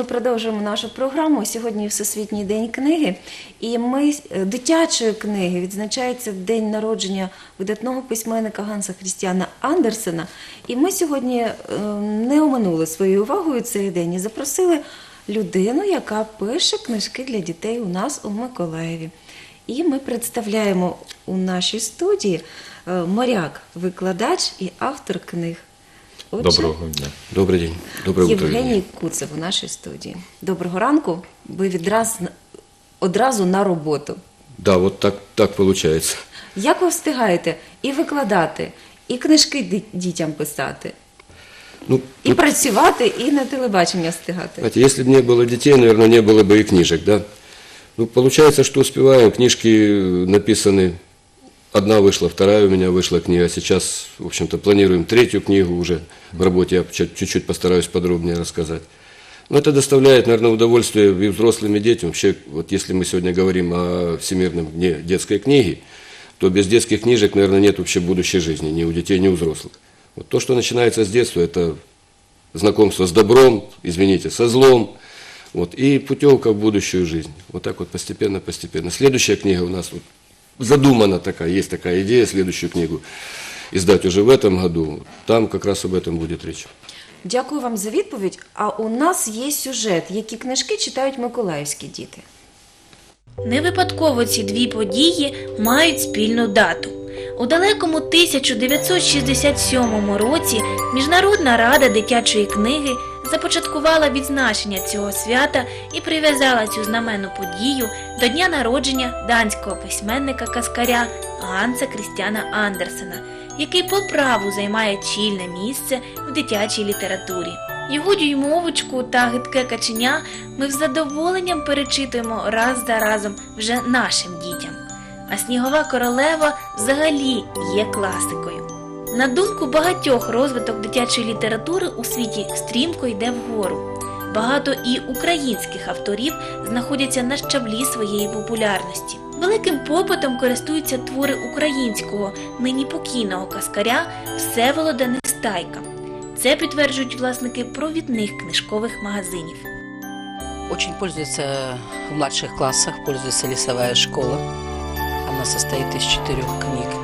ми продовжуємо нашу програму. Сьогодні Всесвітній день книги, і ми е, дитячої книги відзначається день народження видатного письменника Ганса Хрістіана Андерсена. І ми сьогодні е, не оминули своєю увагою цей день і запросили людину, яка пише книжки для дітей у нас у Миколаєві. І ми представляємо у нашій студії е, моряк, викладач і автор книг. Отже, Доброго дня. Добрый день. Доброе утро. Євгеній Куцев у нашій студії. Доброго ранку. Ви відраз одразу на роботу. Да, вот так, так получается. Як ви встигаєте і викладати, і книжки ді- дітям писати, Ну, і тут, працювати, і на телебачення встигати? знаете, если бы не было детей, наверное, не было бы и книжек, да? Ну, получается, что успеваем. Книжки э, написаны. Одна вышла, вторая у меня вышла книга. Сейчас, в общем-то, планируем третью книгу уже в работе. Я чуть- чуть-чуть постараюсь подробнее рассказать. Но это доставляет, наверное, удовольствие и взрослым, и детям. Вообще, вот если мы сегодня говорим о Всемирном дне детской книги, то без детских книжек, наверное, нет вообще будущей жизни ни у детей, ни у взрослых. Вот то, что начинается с детства, это знакомство с добром, извините, со злом, вот, и путевка в будущую жизнь. Вот так вот постепенно, постепенно. Следующая книга у нас вот задумана такая, есть такая идея, следующую книгу издать уже в этом году. Там как раз об этом будет речь. Дякую вам за відповідь. А у нас є сюжет, які книжки читають миколаївські діти. Не випадково ці дві події мають спільну дату. У далекому 1967 році Міжнародна рада дитячої книги започаткувала відзначення цього свята і прив'язала цю знаменну подію до дня народження данського письменника каскаря Ганса Крістіана Андерсена, який по праву займає чільне місце в дитячій літературі. Його дюймовочку та гидке каченя ми з задоволенням перечитуємо раз за разом вже нашим дітям. А снігова королева взагалі є класикою. На думку багатьох, розвиток дитячої літератури у світі стрімко йде вгору. Багато і українських авторів знаходяться на щаблі своєї популярності. Великим попитом користуються твори українського, нині покійного каскаря Всеволода Нестайка. Це підтверджують власники провідних книжкових магазинів. Очень пользуется в младших классах, пользуется лесовая школа. Она состоит из четырех книг.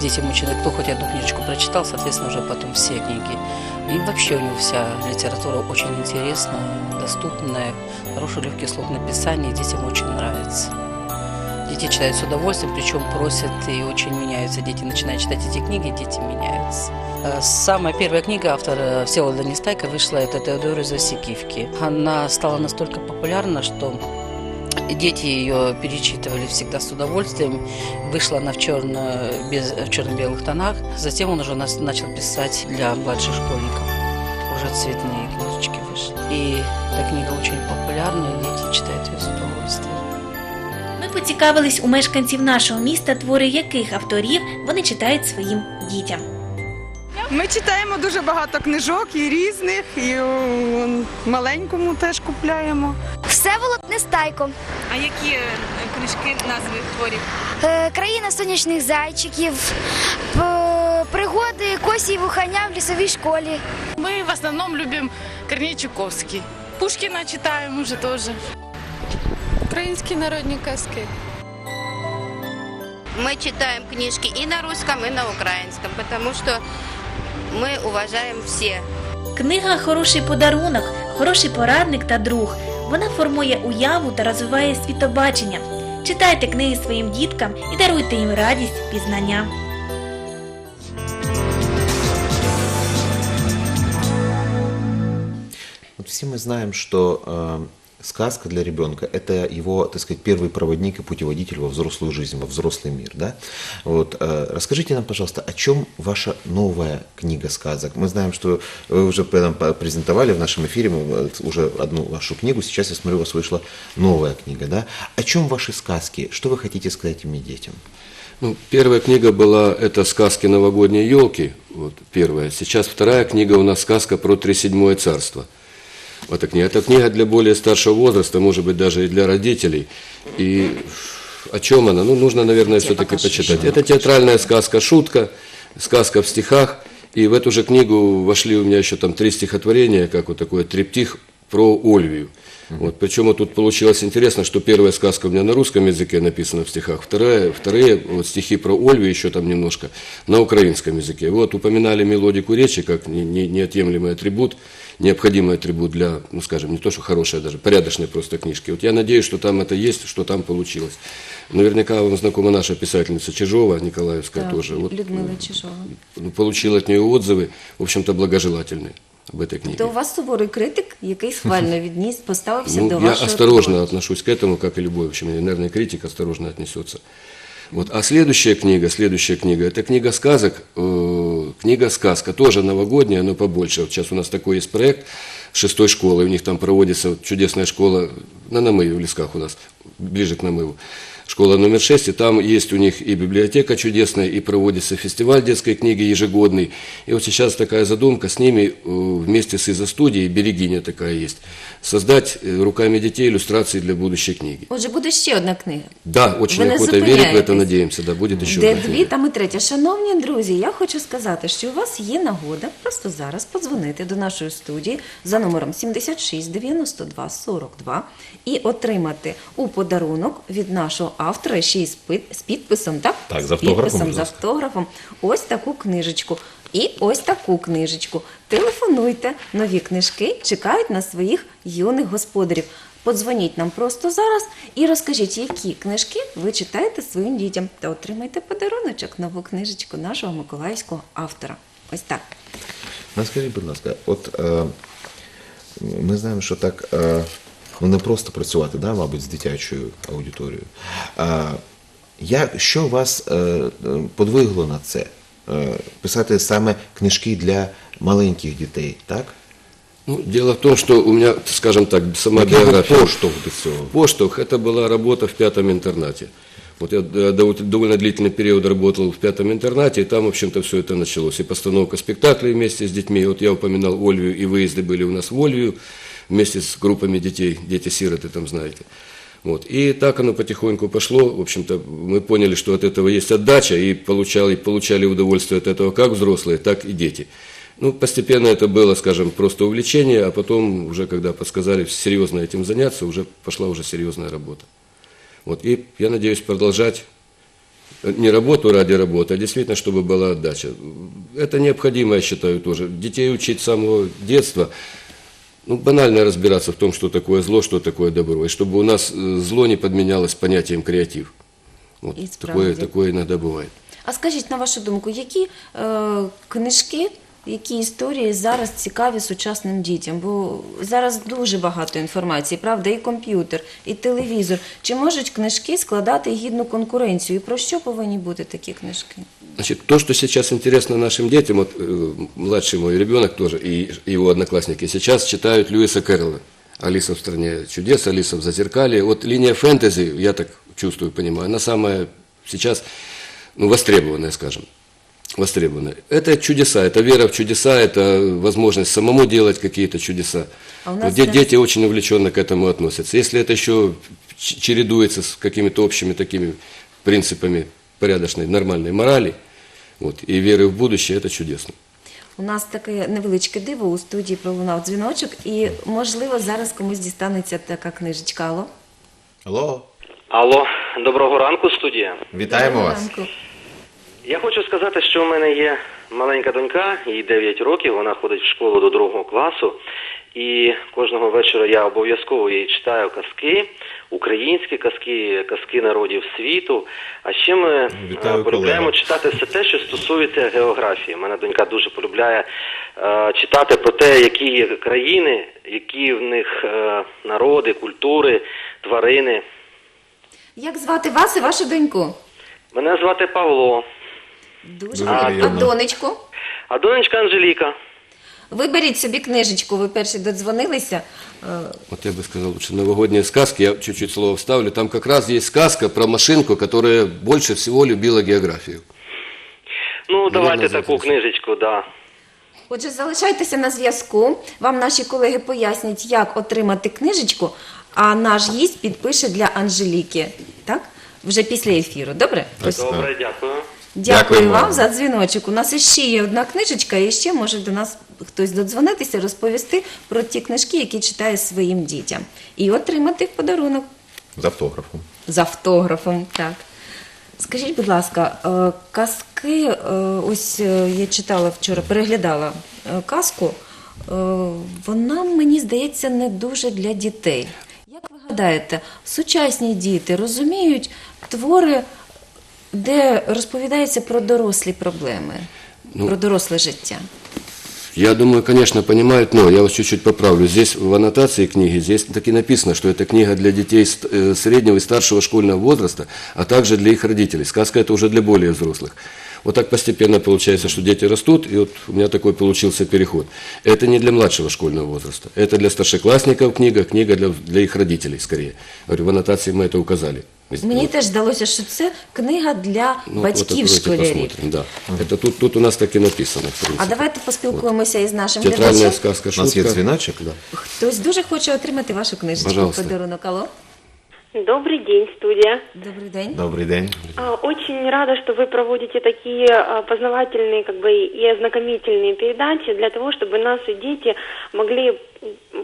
Детям очень, кто хоть одну книжечку прочитал, соответственно, уже потом все книги. И вообще у него вся литература очень интересная, доступная, хороший легкий слог написания, детям очень нравится. Дети читают с удовольствием, причем просят и очень меняются. Дети начинают читать эти книги, дети меняются. Э, Самая первая книга автора Всеволода Нестайка вышла, это Теодор из Осикивки. Она стала настолько популярна, что дети ее перечитывали всегда с удовольствием. Вышла она в, черно, без, в черно-белых тонах. Затем он уже нас, начал писать для младших школьников. Уже цветные книжечки вышли. И эта книга очень популярна, и дети читают ее с удовольствием. Ми поцікавились у мешканців нашого міста, твори яких авторів вони читають своїм дітям. Ми читаємо дуже багато книжок і різних, і о, маленькому теж купляємо. Всеволод Нестайко. А які е, книжки назви творів? Е, Країна сонячних зайчиків. п- Пригоди Косі і Вуханя в лісовій школі. Мы в основном любим Корней Чуковский. Пушкина читаем уже тоже. Українські народні казки. Мы читаем книжки и на русском, и на украинском, потому что мы уважаем все. Книга хороший подарунок, хороший порадник та друг. Вона формує уяву та розвиває світобачення. Читайте книги своїм діткам і даруйте їм радість пізнання. От всі ми знаємо, что э, сказка для ребенка – это его, так сказать, первый проводник и путеводитель во взрослую жизнь, во взрослый мир. Да? Вот, э, расскажите нам, пожалуйста, о чем ваша новая книга сказок? Мы знаем, что вы уже нам презентовали в нашем эфире э, уже одну вашу книгу, сейчас, я смотрю, у вас вышла новая книга. Да? О чем ваши сказки? Что вы хотите сказать этим детям? Ну, первая книга была, это сказки новогодней елки, вот первая. Сейчас вторая книга у нас сказка про Тридседьмое царство. Вот эта книга. Это книга для более старшего возраста, может быть, даже и для родителей. И о чем она? Ну, нужно, наверное, все-таки почитать. Это театральная сказка, шутка, сказка в стихах. И в эту же книгу вошли у меня еще там три стихотворения, как вот такой триптих про Ольвию. Вот, причем вот тут получилось интересно, что первая сказка у меня на русском языке написана в стихах, вторая, вторые вот стихи про Ольвию еще там немножко на украинском языке. Вот упоминали мелодику речи как не- не- неотъемлемый атрибут, необходимый атрибут для, ну скажем, не то что хорошей, а даже порядочной просто книжки. Вот я надеюсь, что там это есть, что там получилось. Наверняка вам знакома наша писательница Чижова, Николаевская Так, тоже. Вот, Людмила Чижова. ну, получил от нее отзывы, в общем-то, благожелательные об этой книге. То у вас суворий критик, який схвально відніс, поставився Ну, до я вашого осторожно твору. отношусь к этому, как и любой, в общем, нервный критик осторожно отнесется. Вот. А следующая книга, следующая книга, это книга сказок, э, книга сказка, тоже новогодняя, но побольше. Вот сейчас у нас такой есть проект шестой школы, у них там проводится вот чудесная школа на Намыве, в Лесках у нас, ближе к Намыву. Школа номер 6, и там есть у них и библиотека чудесная, и проводится фестиваль детской книги ежегодный. И вот сейчас такая задумка с ними э, вместе с изо-студией, Берегиня такая есть, создать э, руками детей иллюстрации для будущей книги. Отже, буде ще одна книга. Да, очень Вы не охота верить в это, зупиняетесь. надеемся, да, будет еще Де одна дві, книга. там і третя. Шановні друзі, я хочу сказати, що у вас є нагода просто зараз подзвонити до нашої студії за номером 76 92 42 і отримати у подарунок від нашого автора ще й з підписом, так? Так, з автографом, підписом, з автографом. Ось таку книжечку. І ось таку книжечку. Телефонуйте, нові книжки чекають на своїх юних господарів. Подзвоніть нам просто зараз і розкажіть, які книжки ви читаєте своїм дітям, та отримайте подаруночок нову книжечку нашого миколаївського автора. Ось так. Ну, скажіть, будь ласка, от е, ми знаємо, що так е, ну, не просто працювати, да, мабуть, з дитячою аудиторією. А, я, що вас е, е, подвигло на це? Е, писати саме книжки для маленьких дітей, так? Ну, дело в том, что у меня, скажем так, сама Який був биография. поштовх до цього? Поштовх – это была работа в пятом интернате. Вот я э, дов- довольно длительный период работал в пятом интернате, и там, в общем-то, все это началось. И постановка спектаклей вместе с детьми. Вот я упоминал Ольвию, и выезды были у нас в Ольвию Вместе с группами детей, дети-сироты, там знаете. Вот. И так оно потихоньку пошло. В общем-то, мы поняли, что от этого есть отдача, и получали, получали удовольствие от этого как взрослые, так и дети. Ну, постепенно это было, скажем, просто увлечение, а потом, уже когда подсказали серьезно этим заняться, уже пошла уже серьезная работа. Вот. И я надеюсь продолжать э, не работу ради работы, а действительно, чтобы была отдача. Это необходимо, я считаю, тоже. Детей учить с самого детства, ну, банально разбираться в том, что такое зло, что такое добро. И чтобы у нас э, зло не подменялось понятием креатив. Вот. И Такое, справді. такое иногда бывает. А скажіть, на вашу думку, які е, книжки, які історії зараз цікаві сучасним дітям? Бо зараз дуже багато інформації, правда, і комп'ютер, і телевізор. Чи можуть книжки складати гідну конкуренцію? І про що повинні бути такі книжки? Значит, то, что сейчас интересно нашим детям, вот э, младший мой ребенок тоже и его одноклассники сейчас читают Льюиса Кэрролла. «Алиса в стране чудес», «Алиса в зазеркалье». Вот линия фэнтези, я так чувствую, понимаю, она самая сейчас ну, востребованная, скажем. Востребованная. Это чудеса, это вера в чудеса, это возможность самому делать какие-то чудеса. А у нас Вот де- да. дети очень увлеченно к этому относятся. Если это еще ч- чередуется с какими-то общими такими принципами порядочной, нормальной морали вот, и веры в будущее, это чудесно. У нас таке невеличке диво у студії пролунав дзвіночок, і можливо зараз комусь дістанеться така книжечка. Алло? Алло, Алло, доброго ранку, студія. вітаємо вас. Ранку. Я хочу сказати, що в мене є маленька донька, їй 9 років, вона ходить в школу до другого класу. І кожного вечора я обов'язково їй читаю казки, українські казки, казки народів світу. А ще ми Вітаю, е, полюбляємо колега. читати все те, що стосується географії. Мене донька дуже полюбляє е, читати про те, які є країни, які в них е, народи, культури, тварини. Як звати вас і вашу доньку? Мене звати Павло, Дуже. А приємно. донечку? а донечка Анжеліка. Виберіть собі книжечку, ви перші додзвонилися. Е, Вот я бы сказал лучше новогодние сказки, я чуть-чуть слово вставлю. Там как раз есть сказка про машинку, которая больше всего любила географию. Ну, давайте таку книжечку, да. Отже, залишайтеся на зв'язку. Вам наші колеги пояснять, як отримати книжечку, а наш гість підпише для Анжеліки. Так? Вже після ефіру. Добре? Ось. Добре, дякую. Дякую вам вам. за дзвіночок. У нас іще є одна книжечка, і ще може до нас хтось додзвонитися, розповісти про ті книжки, які читає своїм дітям, і отримати в подарунок З автографом. з автографом. Так. Скажіть, будь ласка, е, казки, е, ось е, я читала вчора, переглядала е, казку, е, вона, мені здається, не дуже для дітей. Як ви гадаєте, сучасні діти розуміють твори, де розповідається про дорослі проблеми, Ну, про доросле життя? Я думаю, конечно, понимают, но я вас чуть-чуть поправлю. Здесь в аннотации книги, здесь таки написано, что это книга для детей ст- э, среднего и старшего школьного возраста, а также для их родителей. Сказка это уже для более взрослых. Вот так постепенно получается, что дети растут, и вот у меня такой получился переход. Это не для младшего школьного возраста, это для старшеклассников книга, книга для, для их родителей скорее. Говорю, в аннотации мы это указали. Мені теж здалося, що це книга для Ну, вот батьків откройте, школярів. посмотрим, да. Это тут, тут у нас так и написано, в принципе. А давайте поспілкуємося із нашим Театральная глядачем. сказка, У шутка. нас є дзвіночок? Да. Хтось дуже хоче отримати вашу книжечку Пожалуйста. в подарунок. Алло, Добрый день, студия. добрий день. Добрий день. А, Очень рада, что вы проводите такие а, познавательные как бы, и ознакомительные передачи для того, чтобы наши дети могли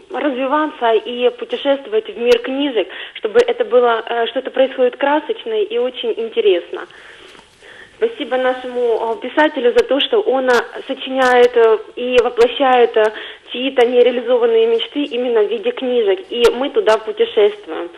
развиваться и путешествовать в мир книжек, чтобы это было, э, что это происходит красочно и очень интересно. Спасибо нашему а, писателю за то, что он сочиняет э, и воплощает э, чьи-то нереализованные мечты именно в виде книжек, и мы туда путешествуем.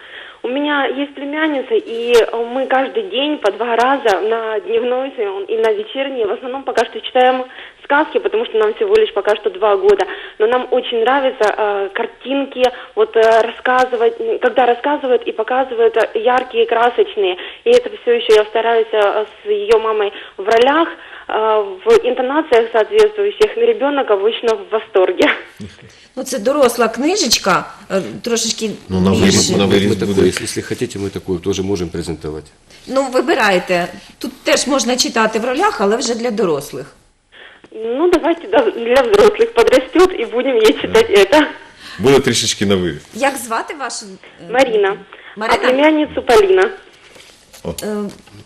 У меня есть племянница, и э, мы каждый день по два раза на дневной и на вечерний, в основном пока что читаем сказки, потому что нам всего лишь пока что два года. Но нам очень нравятся э, картинки, вот э, рассказывать, когда рассказывают и показывают э, яркие, красочные. И это все еще я стараюсь э, с ее мамой в ролях, в интонациях соответствующих. Ребенок обычно в восторге. Ну, це доросла книжечка, е, трошечки Ну, на більше. виріс- на Мы виріс такую, буде. если, если хотите, мы такую тоже можем презентовать. Ну, вибирайте. Тут теж можна читати в ролях, але вже для дорослих. Ну, давайте да, для взрослых подрастет и будем ей читать это. Буде трішечки на виріс. Як звати вашу? е, Марина. А Марина? племянницу Полина. Е,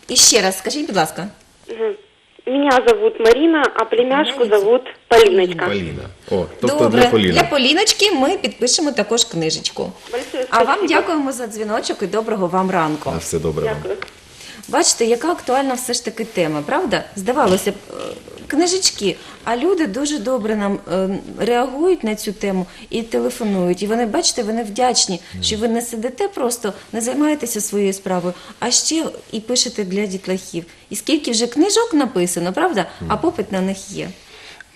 І ще раз скажіть, будь ласка. Мгм. Меня зовут Марина, а племяшку зовут Поліночка. Поліна. О, тобто Добре, для Поліни. для Поліночки ми підпишемо також книжечку. Большое А вам спасибо. дякуємо за дзвіночок і доброго вам ранку. На все добре вам. Дякую. Бачите, яка актуальна все ж таки тема, правда? Здавалося б, е, книжечки, а люди дуже добре нам е, реагують на цю тему і телефонують. І вони, бачите, вони вдячні, що ви не сидите просто, не займаєтеся своєю справою, а ще і пишете для дітлахів. І скільки вже книжок написано, правда? А попит на них є.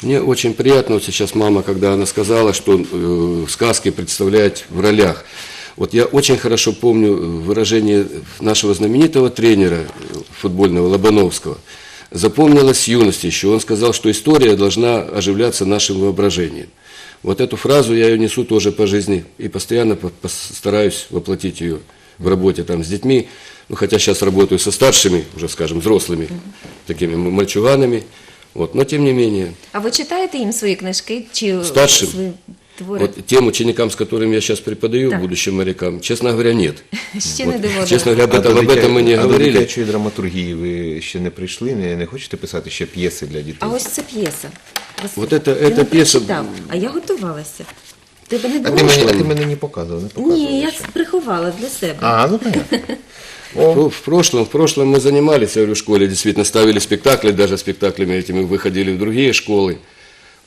Мне очень приятно вот сейчас мама, когда она сказала, что э, сказки представлять в ролях. Вот я очень хорошо помню э, выражение нашего знаменитого тренера э, футбольного Лобановского. Запомнилось с юности еще. Он сказал, что история должна оживляться нашим воображением. Вот эту фразу я ее несу тоже по жизни и постоянно по- пос- стараюсь воплотить ее в работе там с детьми. Ну, хотя сейчас работаю со старшими, уже скажем, взрослыми, такими м- мальчуганами. Вот, но тем не менее, А ви читаєте їм свої книжки чи е, Старшим? свої твори? вот тем ученикам, с которыми я сейчас преподаю, Так. будущим морякам, честно говоря, нет. Ще не Вот, доводили. честно говоря, об А этом, до об этом мы не дитя- а до говорили. дитячої драматургії ви ще не прийшли? Не, не хочете писати ще п'єси для дітей? А ось це п'єса. Василь, Вот это- ти это не п'єса- прочитав, а я готувалася. Тебе не А було? ти, мені, а ти мене не показував, не показував. Ні, я ще. приховала для себе. А, ну понятно. Ну, В прошлом, в прошлом мы занимались, я говорю, в школе, действительно, ставили спектакли, даже спектаклями этими выходили в другие школы.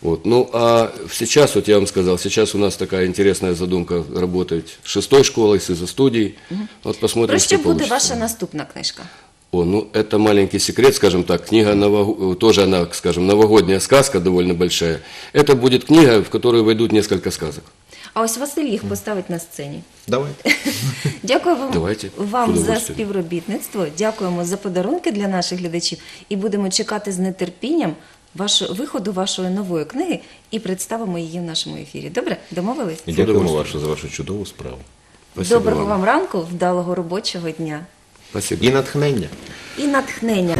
Вот. Ну, а сейчас, вот я вам сказал, сейчас у нас такая интересная задумка работать с шестой школой, с изо-студией. Вот посмотрим, Про что що буде получится. ваша наступна книжка? О, ну это маленький секрет, скажем так. Книга новог- тоже она, скажем, новогодняя сказка довольно большая. Это будет книга, в которую войдут несколько сказок. А ось Василь їх поставить на сцені. Давайте. Дякую вам, Давайте, вам за удовольствием. співробітництво. Дякуємо за подарунки для наших глядачів і будемо чекати з нетерпінням вашого виходу вашої нової книги і представимо її в нашому ефірі. Добре, домовились? І дякуємо вашу за вашу чудову справу. Спасибо Доброго вам. вам ранку, вдалого робочого дня Спасибо. І натхнення. і натхнення.